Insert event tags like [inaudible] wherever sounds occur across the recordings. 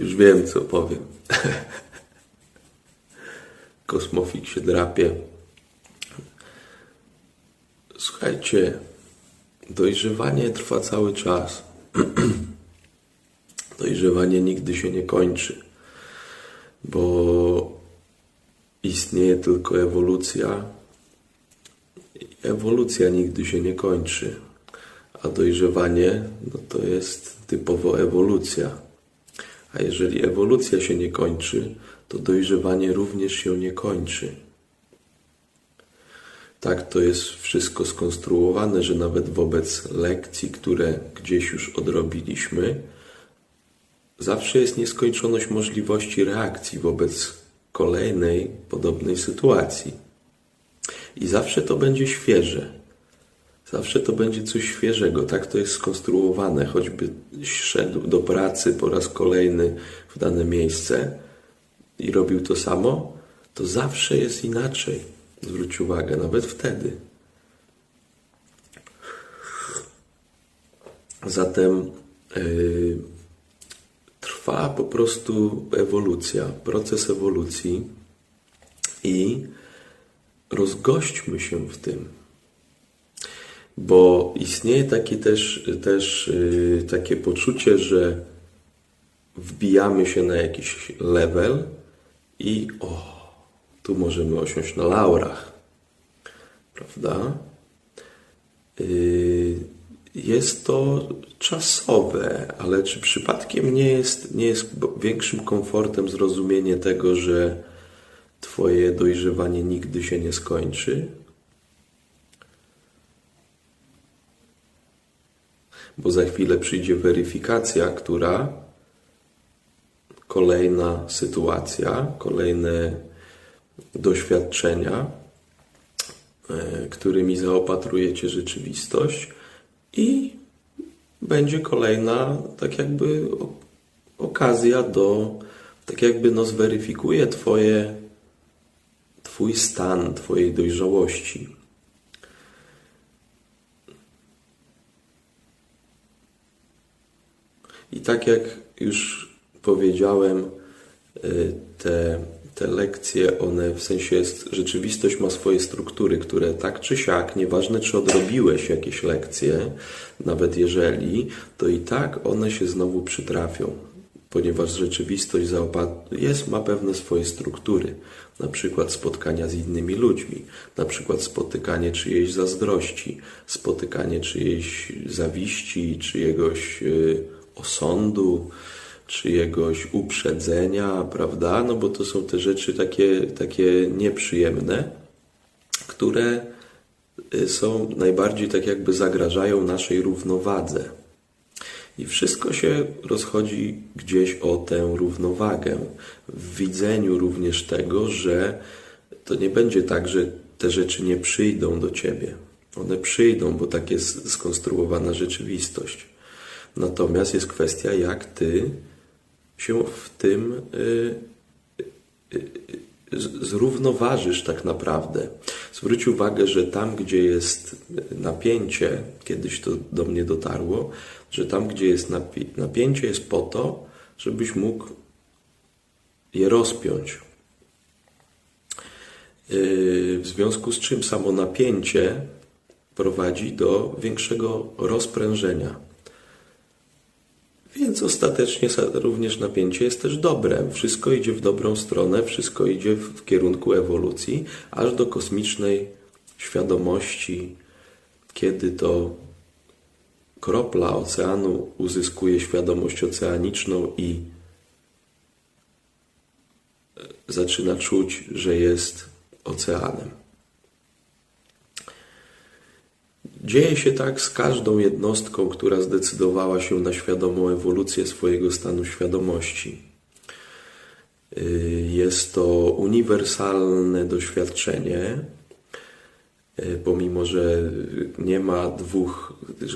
Już wiem, co powiem. [laughs] Kosmofik się drapie. Słuchajcie, dojrzewanie trwa cały czas. [clears throat] dojrzewanie nigdy się nie kończy, bo istnieje tylko ewolucja. Ewolucja nigdy się nie kończy, a dojrzewanie no to jest typowo ewolucja. A jeżeli ewolucja się nie kończy, to dojrzewanie również się nie kończy. Tak to jest wszystko skonstruowane, że nawet wobec lekcji, które gdzieś już odrobiliśmy, zawsze jest nieskończoność możliwości reakcji wobec kolejnej podobnej sytuacji. I zawsze to będzie świeże. Zawsze to będzie coś świeżego. Tak to jest skonstruowane. Choćby szedł do pracy po raz kolejny w dane miejsce i robił to samo, to zawsze jest inaczej. Zwróć uwagę, nawet wtedy. Zatem yy, trwa po prostu ewolucja, proces ewolucji i rozgośćmy się w tym. Bo istnieje takie też, też yy, takie poczucie, że wbijamy się na jakiś level i o, tu możemy osiąść na laurach, prawda? Yy, jest to czasowe, ale czy przypadkiem nie jest, nie jest większym komfortem zrozumienie tego, że Twoje dojrzewanie nigdy się nie skończy? Bo za chwilę przyjdzie weryfikacja, która kolejna sytuacja, kolejne doświadczenia, e, którymi zaopatrujecie rzeczywistość i będzie kolejna, tak jakby okazja do, tak jakby no zweryfikuje Twoje, Twój stan, Twojej dojrzałości. I tak jak już powiedziałem, y, te, te lekcje, one w sensie jest, rzeczywistość ma swoje struktury, które tak czy siak, nieważne czy odrobiłeś jakieś lekcje, nawet jeżeli, to i tak one się znowu przytrafią, ponieważ rzeczywistość jest, ma pewne swoje struktury, na przykład spotkania z innymi ludźmi, na przykład spotykanie czyjejś zazdrości, spotykanie czyjejś zawiści, czyjegoś y, osądu, czyjegoś uprzedzenia, prawda? No bo to są te rzeczy takie, takie nieprzyjemne, które y, są najbardziej tak jakby zagrażają naszej równowadze. I wszystko się rozchodzi gdzieś o tę równowagę, w widzeniu również tego, że to nie będzie tak, że te rzeczy nie przyjdą do ciebie. One przyjdą, bo tak jest skonstruowana rzeczywistość. Natomiast jest kwestia, jak ty się w tym y, y, y, zrównoważysz tak naprawdę. Zwróć uwagę, że tam, gdzie jest napięcie, kiedyś to do mnie dotarło, że tam, gdzie jest napięcie, jest po to, żebyś mógł je rozpiąć. W związku z czym samo napięcie prowadzi do większego rozprężenia. Więc ostatecznie również napięcie jest też dobre. Wszystko idzie w dobrą stronę, wszystko idzie w kierunku ewolucji, aż do kosmicznej świadomości, kiedy to kropla oceanu uzyskuje świadomość oceaniczną i zaczyna czuć, że jest oceanem. Dzieje się tak z każdą jednostką, która zdecydowała się na świadomą ewolucję swojego stanu świadomości. Y, jest to uniwersalne doświadczenie, y, pomimo że nie ma dwóch,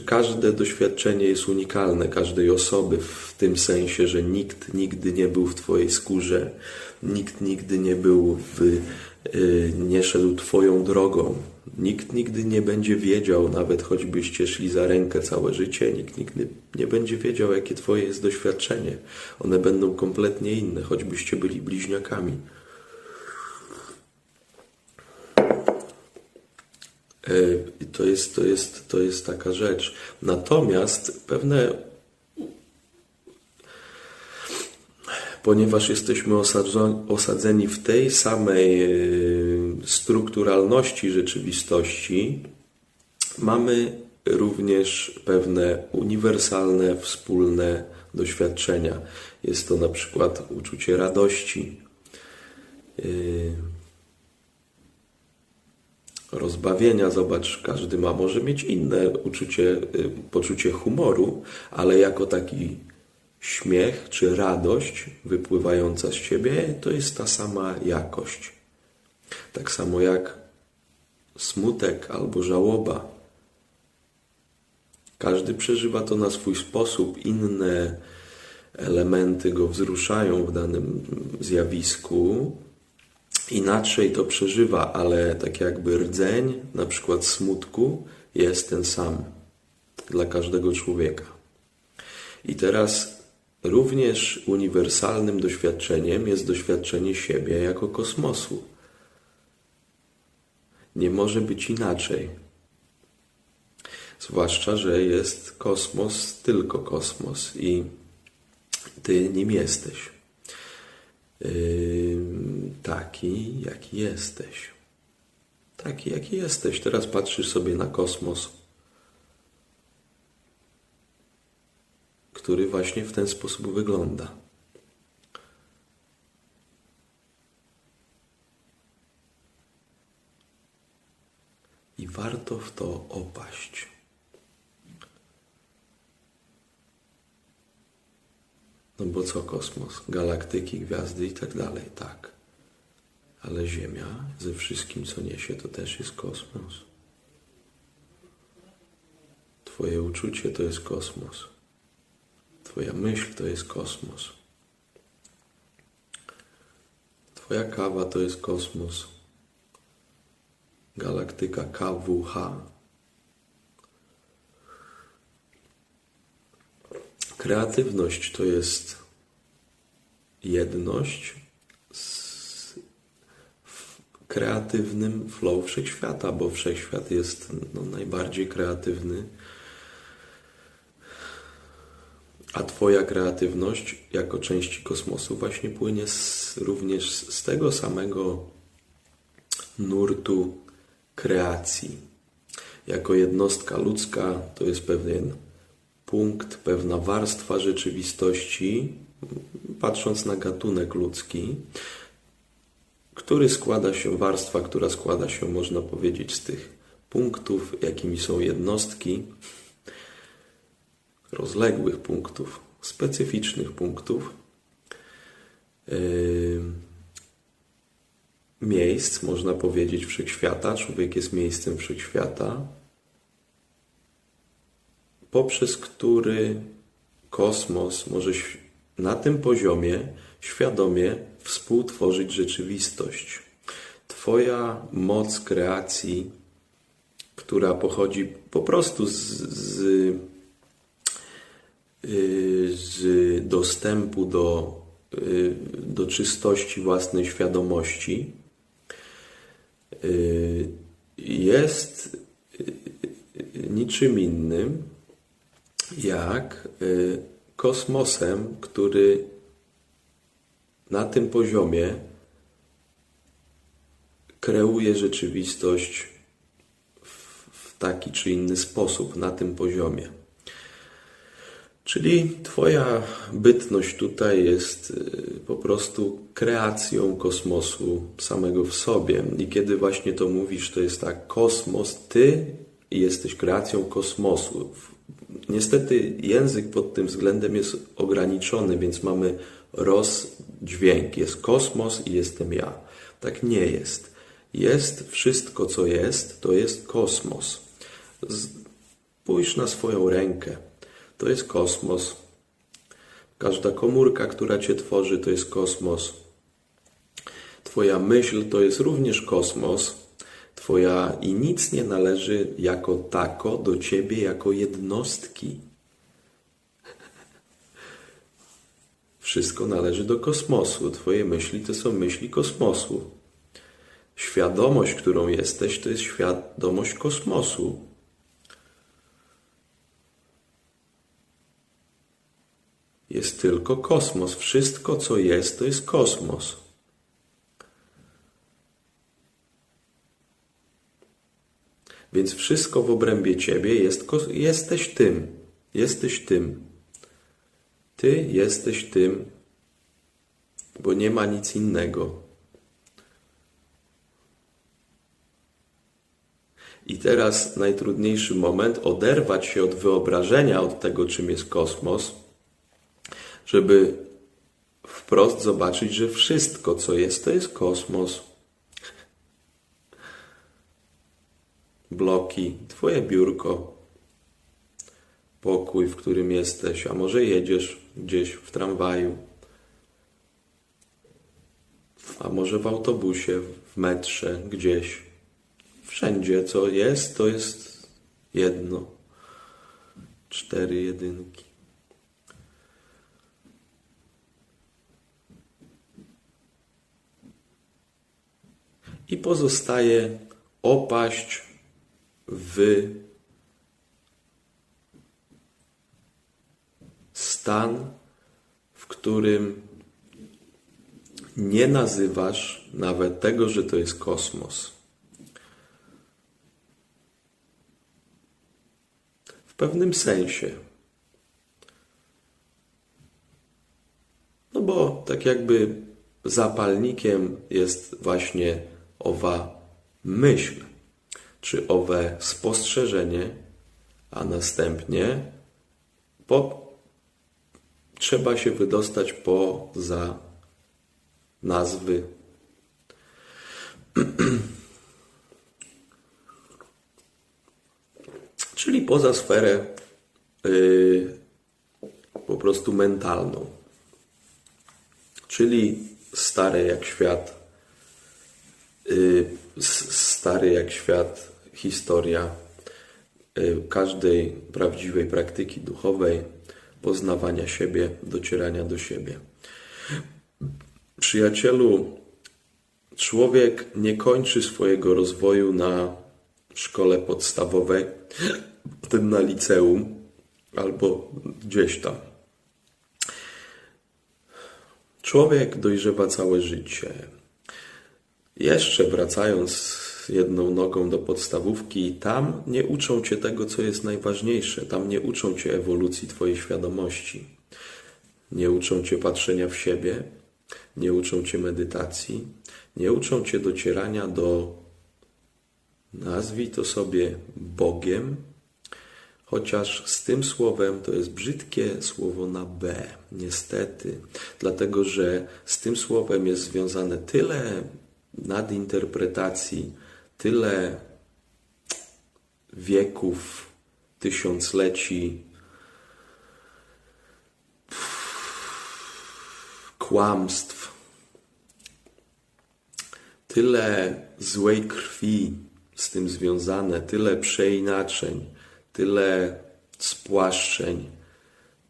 każde doświadczenie jest unikalne każdej osoby w tym sensie, że nikt nigdy nie był w Twojej skórze, nikt nigdy nie był w y, nie szedł Twoją drogą. Nikt nigdy nie będzie wiedział, nawet choćbyście szli za rękę całe życie, nikt nigdy nie będzie wiedział, jakie Twoje jest doświadczenie. One będą kompletnie inne, choćbyście byli bliźniakami. I to jest, to, jest, to jest taka rzecz. Natomiast pewne ponieważ jesteśmy osadzeni w tej samej e, strukturalności rzeczywistości, mamy również pewne uniwersalne, wspólne doświadczenia. Jest to na przykład uczucie radości, e, rozbawienia. Zobacz, każdy ma może mieć inne uczucie, e, poczucie humoru, ale jako taki śmiech czy radość wypływająca z ciebie to jest ta sama jakość. Tak samo jak smutek albo żałoba. Każdy przeżywa to na swój sposób, inne elementy go wzruszają w danym zjawisku. Inaczej to przeżywa, ale tak jakby rdzeń, na przykład smutku, jest ten sam dla każdego człowieka. I teraz Również uniwersalnym doświadczeniem jest doświadczenie siebie jako kosmosu. Nie może być inaczej. Zwłaszcza, że jest kosmos, tylko kosmos i ty nim jesteś. Yy, taki, jaki jesteś. Taki, jaki jesteś. Teraz patrzysz sobie na kosmos który właśnie w ten sposób wygląda. Warto w to opaść. No bo co kosmos? Galaktyki, gwiazdy i tak dalej, tak. Ale Ziemia ze wszystkim, co niesie, to też jest kosmos. Twoje uczucie to jest kosmos. Twoja myśl to jest kosmos. Twoja kawa to jest kosmos. Galaktyka KWH. Kreatywność to jest jedność z kreatywnym flow wszechświata, bo wszechświat jest no, najbardziej kreatywny a Twoja kreatywność jako części kosmosu właśnie płynie z, również z tego samego nurtu kreacji. Jako jednostka ludzka to jest pewien punkt, pewna warstwa rzeczywistości, patrząc na gatunek ludzki, który składa się, warstwa, która składa się, można powiedzieć, z tych punktów, jakimi są jednostki, rozległych punktów, specyficznych punktów, yy, miejsc, można powiedzieć, wszechświata. Człowiek jest miejscem wszechświata, poprzez który kosmos może na tym poziomie świadomie współtworzyć rzeczywistość. Twoja moc kreacji, która pochodzi po prostu z, z Y, z dostępu do, y, do czystości własnej świadomości jest niczym innym jak kosmosem, który na tym poziomie kreuje rzeczywistość w taki czy inny sposób, na tym poziomie. Czyli Twoja bytność tutaj jest y, po prostu kreacją kosmosu samego w sobie. I kiedy właśnie to mówisz, to jest tak, kosmos, Ty jesteś kreacją kosmosu. Niestety język pod tym względem jest ograniczony, więc mamy rozdźwięk. Jest kosmos i jestem ja. Tak nie jest. Jest wszystko, co jest, to jest kosmos. Spójrz na swoją rękę to jest kosmos. Każda komórka, która Cię tworzy, to jest kosmos. Twoja myśl to jest również kosmos. Twoja i nic nie należy jako tako do ciebie jako jednostki. Wszystko należy do kosmosu. Twoje myśli to są myśli kosmosu. Świadomość, którą jesteś, to jest świadomość kosmosu. Jest tylko kosmos. Wszystko, co jest, to jest kosmos. Więc wszystko w obrębie ciebie jest, jesteś tym. Jesteś tym. Ty jesteś tym, bo nie ma nic innego. I teraz najtrudniejszy moment oderwać się od wyobrażenia od tego, czym jest kosmos, żeby wprost zobaczyć, że wszystko, co jest, to jest kosmos. Bloki, Twoje biurko, pokój, w którym jesteś, a może jedziesz gdzieś w tramwaju, a może w autobusie, w metrze, gdzieś. Wszędzie, co jest, to jest jedno. Cztery jedynki. I pozostaje opaść w stan, w którym nie nazywasz nawet tego, że to jest kosmos. W pewnym sensie. No bo tak jakby zapalnikiem jest właśnie owa myśl, czy owe spostrzeżenie, a następnie po, trzeba się wydostać poza nazwy. [clears throat] Czyli poza sferę yy, po prostu mentalną. Czyli stare jak świat, stary jak świat, historia yy, każdej prawdziwej praktyki duchowej, poznawania siebie, docierania do siebie. Przyjacielu, człowiek nie kończy swojego rozwoju na szkole podstawowej, potem na liceum albo gdzieś tam. Człowiek dojrzewa całe życie. Jeszcze wracając jedną nogą do podstawówki, tam nie uczą cię tego, co jest najważniejsze. Tam nie uczą cię ewolucji twojej świadomości. Nie uczą cię patrzenia w siebie, nie uczą cię medytacji, nie uczą cię docierania do, nazwij to sobie Bogiem, chociaż z tym słowem to jest brzydkie słowo na B, niestety, dlatego że z tym słowem jest związane tyle nadinterpretacji, tyle wieków, tysiącleci, kłamstw, tyle złej krwi z tym związane, tyle przeinaczeń, tyle spłaszczeń,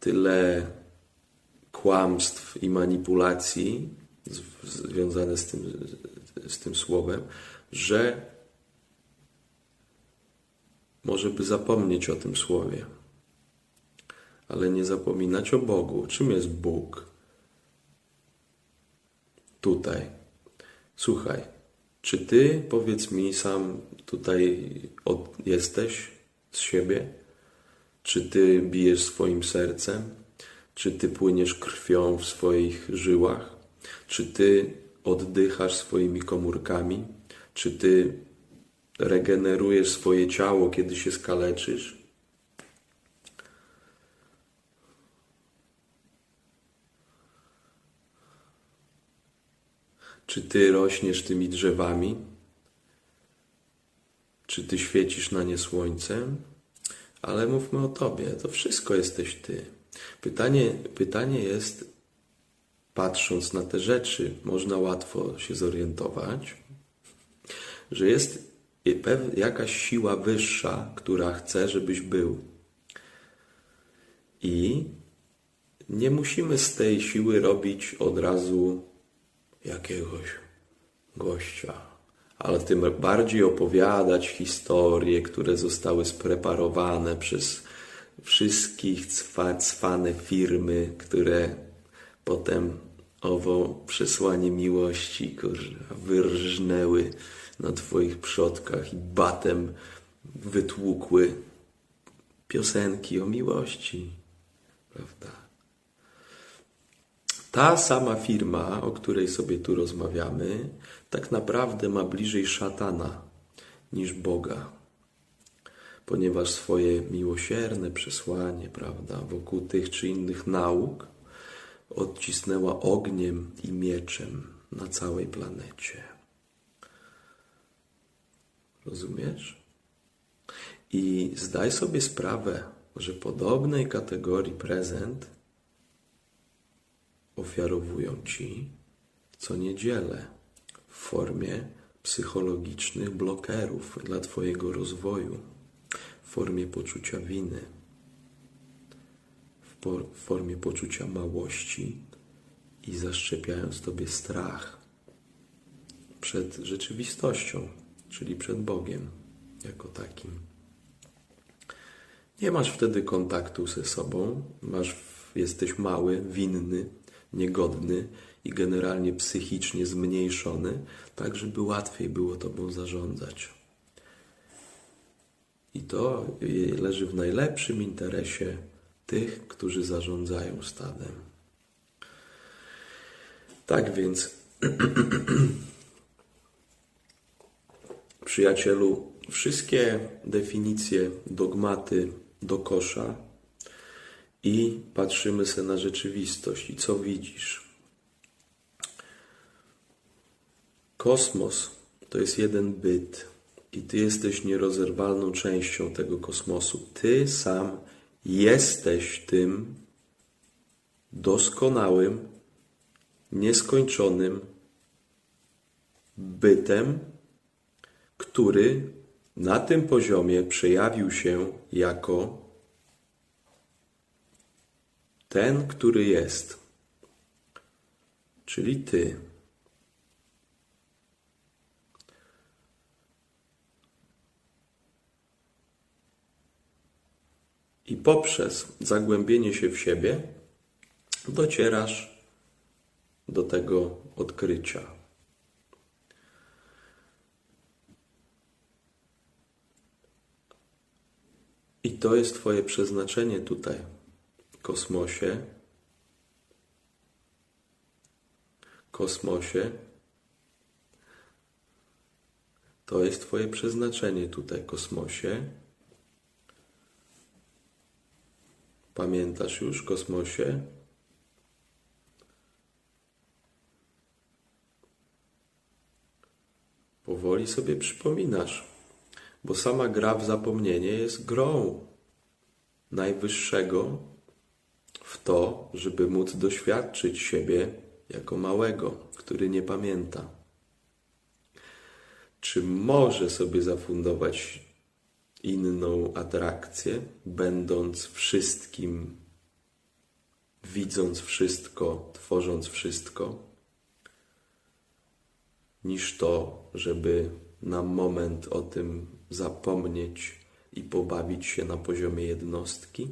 tyle kłamstw i manipulacji związane z tym, z tym słowem, że może by zapomnieć o tym słowie, ale nie zapominać o Bogu. Czym jest Bóg? Tutaj. Słuchaj, czy ty, powiedz mi sam, tutaj od, jesteś z siebie? Czy ty bijesz swoim sercem? Czy ty płyniesz krwią w swoich żyłach? Czy ty oddychasz swoimi komórkami? Czy ty regenerujesz swoje ciało, kiedy się skaleczysz? Czy ty rośniesz tymi drzewami? Czy ty świecisz na nie słońcem? Ale mówmy o tobie, to wszystko jesteś ty. Pytanie, pytanie jest, patrząc na te rzeczy, można łatwo się zorientować, że jest jakaś siła wyższa, która chce, żebyś był. I nie musimy z tej siły robić od razu jakiegoś gościa, ale tym bardziej opowiadać historie, które zostały spreparowane przez wszystkich cwa, cwane firmy, które potem owo przesłanie miłości kurwa, wyrżnęły na Twoich przodkach i batem wytłukły piosenki o miłości. Prawda? Ta sama firma, o której sobie tu rozmawiamy, tak naprawdę ma bliżej szatana niż Boga. Ponieważ swoje miłosierne przesłanie, prawda, wokół tych czy innych nauk odcisnęła ogniem i mieczem na całej planecie. Rozumiesz? I zdaj sobie sprawę, że podobnej kategorii prezent ofiarowują ci co niedzielę w formie psychologicznych blokerów dla Twojego rozwoju, w formie poczucia winy, w formie poczucia małości i zaszczepiając Tobie strach przed rzeczywistością, czyli przed Bogiem jako takim. Nie masz wtedy kontaktu ze sobą, masz, jesteś mały, winny, niegodny i generalnie psychicznie zmniejszony, tak żeby łatwiej było Tobą zarządzać. I to leży w najlepszym interesie tych, którzy zarządzają stadem. Tak więc, [clears throat] przyjacielu, wszystkie definicje, dogmaty do kosza i patrzymy sobie na rzeczywistość. I co widzisz? Kosmos to jest jeden byt i ty jesteś nierozerwalną częścią tego kosmosu. Ty sam jesteś tym doskonałym, nieskończonym bytem, który na tym poziomie przejawił się jako ten, który jest, czyli Ty. I poprzez zagłębienie się w siebie docierasz do tego odkrycia. I to jest Twoje przeznaczenie tutaj kosmosie, kosmosie, to jest Twoje przeznaczenie tutaj, kosmosie. Pamiętasz już, kosmosie? Powoli sobie przypominasz, bo sama gra w zapomnienie jest grą najwyższego w to, żeby móc doświadczyć siebie jako małego, który nie pamięta. Czy może sobie zafundować inną atrakcję, będąc wszystkim, widząc wszystko, tworząc wszystko, niż to, żeby na moment o tym zapomnieć i pobawić się na poziomie jednostki?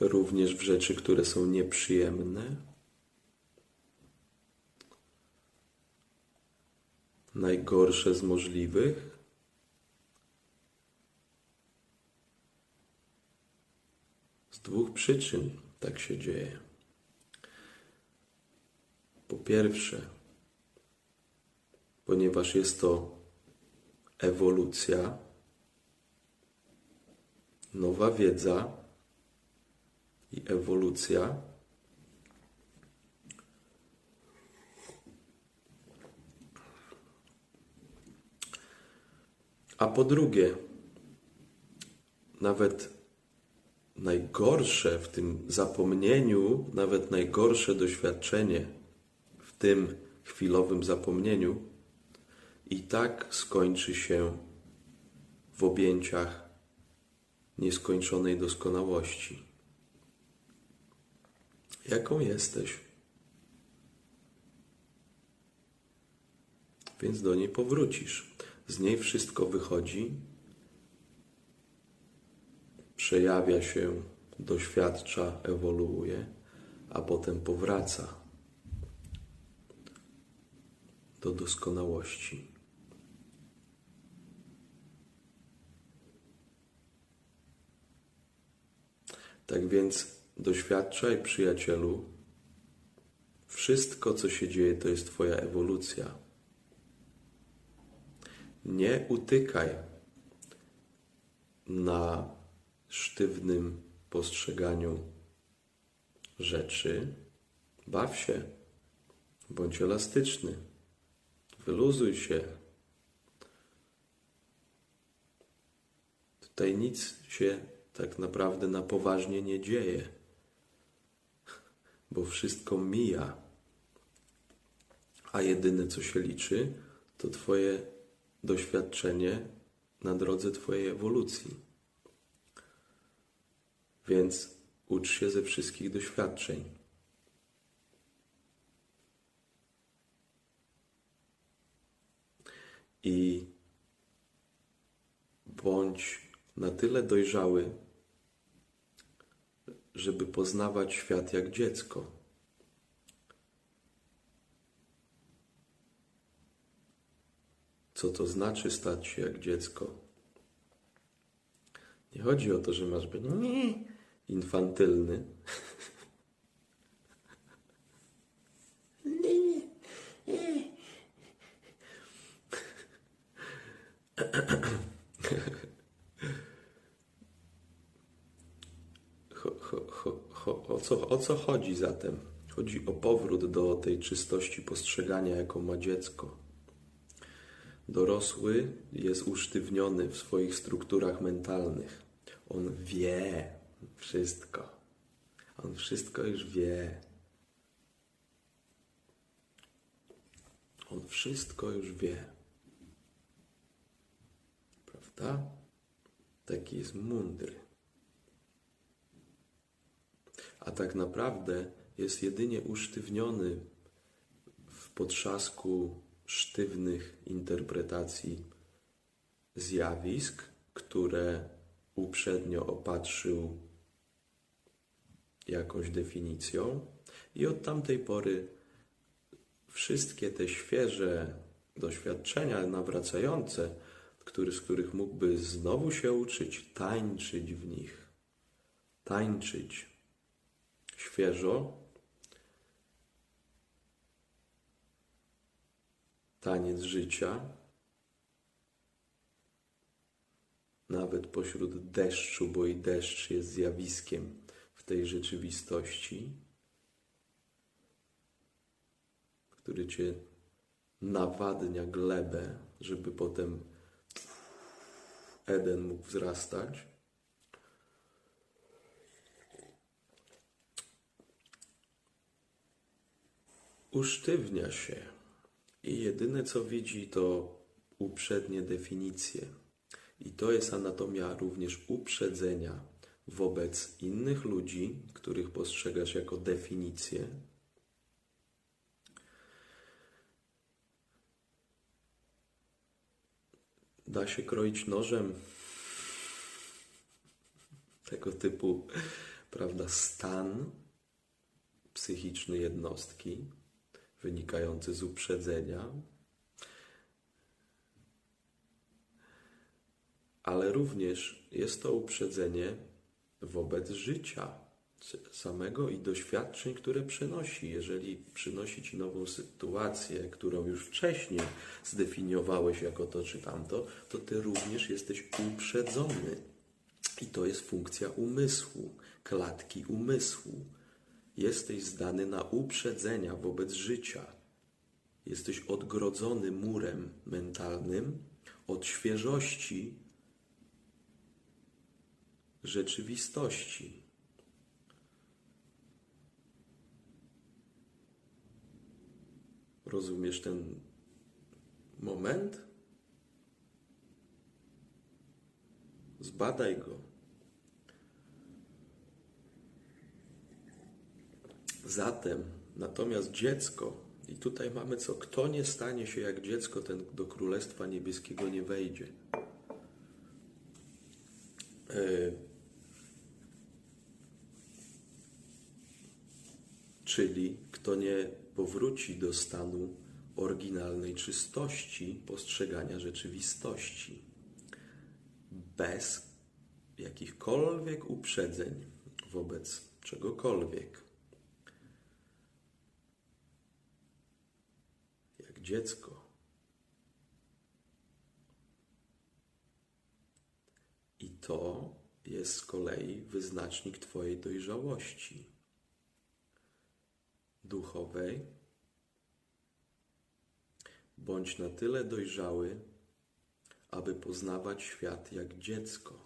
również w rzeczy, które są nieprzyjemne. Najgorsze z możliwych. Z dwóch przyczyn tak się dzieje. Po pierwsze, ponieważ jest to ewolucja, nowa wiedza, i ewolucja. A po drugie, nawet najgorsze w tym zapomnieniu, nawet najgorsze doświadczenie w tym chwilowym zapomnieniu, i tak skończy się w objęciach nieskończonej doskonałości. Jaką jesteś? Więc do niej powrócisz. Z niej wszystko wychodzi, przejawia się, doświadcza, ewoluuje, a potem powraca do doskonałości. Tak więc doświadczaj, przyjacielu, wszystko, co się dzieje, to jest Twoja ewolucja. Nie utykaj na sztywnym postrzeganiu rzeczy. Baw się, bądź elastyczny, wyluzuj się. Tutaj nic się tak naprawdę na poważnie nie dzieje, bo wszystko mija, a jedyne co się liczy, to Twoje doświadczenie na drodze Twojej ewolucji. Więc ucz się ze wszystkich doświadczeń. I bądź na tyle dojrzały, żeby poznawać świat jak dziecko. Co to znaczy stać się jak dziecko? Nie chodzi o to, że masz być infantylny. [laughs] [laughs] o, co, o co chodzi zatem? Chodzi o powrót do tej czystości postrzegania, jaką ma dziecko. Dorosły jest usztywniony w swoich strukturach mentalnych. On wie wszystko. On wszystko już wie. On wszystko już wie. Prawda? Taki jest mądry a tak naprawdę jest jedynie usztywniony w potrzasku sztywnych interpretacji zjawisk, które uprzednio opatrzył jakąś definicją, i od tamtej pory wszystkie te świeże doświadczenia nawracające, który, z których mógłby znowu się uczyć, tańczyć w nich, tańczyć świeżo. Taniec życia. Nawet pośród deszczu, bo i deszcz jest zjawiskiem w tej rzeczywistości, który cię nawadnia glebę, żeby potem Eden mógł wzrastać. usztywnia się i jedyne co widzi to uprzednie definicje. I to jest anatomia również uprzedzenia wobec innych ludzi, których postrzegasz jako definicję. Da się kroić nożem tego typu, prawda, stan psychiczny jednostki wynikający z uprzedzenia, ale również jest to uprzedzenie wobec życia samego i doświadczeń, które przynosi. Jeżeli przynosi ci nową sytuację, którą już wcześniej zdefiniowałeś jako to czy tamto, to ty również jesteś uprzedzony. I to jest funkcja umysłu, klatki umysłu. Jesteś zdany na uprzedzenia wobec życia. Jesteś odgrodzony murem mentalnym od świeżości rzeczywistości. Rozumiesz ten moment? Zbadaj go. Zatem, natomiast dziecko, i tutaj mamy co, kto nie stanie się jak dziecko, ten do Królestwa Niebieskiego nie wejdzie. E, czyli kto nie powróci do stanu oryginalnej czystości postrzegania rzeczywistości, bez jakichkolwiek uprzedzeń wobec czegokolwiek. Jak dziecko. I to jest z kolei wyznacznik Twojej dojrzałości duchowej. Bądź na tyle dojrzały, aby poznawać świat jak dziecko.